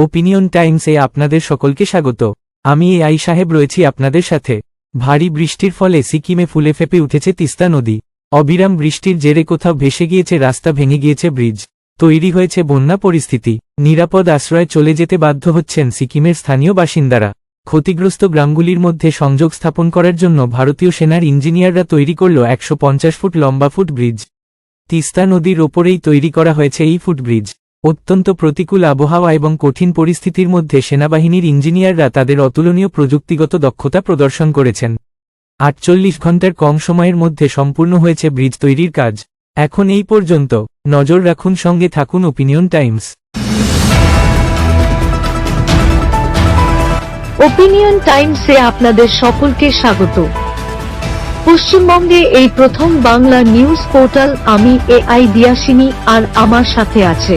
Opinion টাইমসে আপনাদের সকলকে স্বাগত। আমি এ আই সাহেব রয়েছি আপনাদের সাথে। ভারী বৃষ্টির ফলে সিকিমে ফুলে ফেপে উঠেছে তিস্তা নদী। অবিরাম বৃষ্টির জেরে কোথাও ভেসে গিয়েছে রাস্তা ভেঙে গিয়েছে ব্রিজ। তৈরি হয়েছে বন্যা পরিস্থিতি। নিরাপদ আশ্রয়ে চলে যেতে বাধ্য হচ্ছেন সিকিমের স্থানীয় বাসিন্দারা। ক্ষতিগ্রস্ত গ্রামগুলির মধ্যে সংযোগ স্থাপন করার জন্য ভারতীয় সেনার ইঞ্জিনিয়াররা তৈরি করল একশো পঞ্চাশ ফুট লম্বা ফুট ব্রিজ। তিস্তা নদীর ওপরেই তৈরি করা হয়েছে এই ফুটব্রিজ অত্যন্ত প্রতিকূল আবহাওয়া এবং কঠিন পরিস্থিতির মধ্যে সেনাবাহিনীর ইঞ্জিনিয়াররা তাদের অতুলনীয় প্রযুক্তিগত দক্ষতা প্রদর্শন করেছেন। আটচল্লিশ ঘণ্টার কম সময়ের মধ্যে সম্পূর্ণ হয়েছে ব্রিজ তৈরির কাজ। এখন এই পর্যন্ত, নজর রাখুন সঙ্গে থাকুন ওপিনিয়ন টাইমস। ওপিনিয়ন টাইমসে আপনাদের সকলকে স্বাগত। পশ্চিমবঙ্গে এই প্রথম বাংলা নিউজ পোর্টাল আমি এ আই দিয়াসিনী আর আমার সাথে আছে।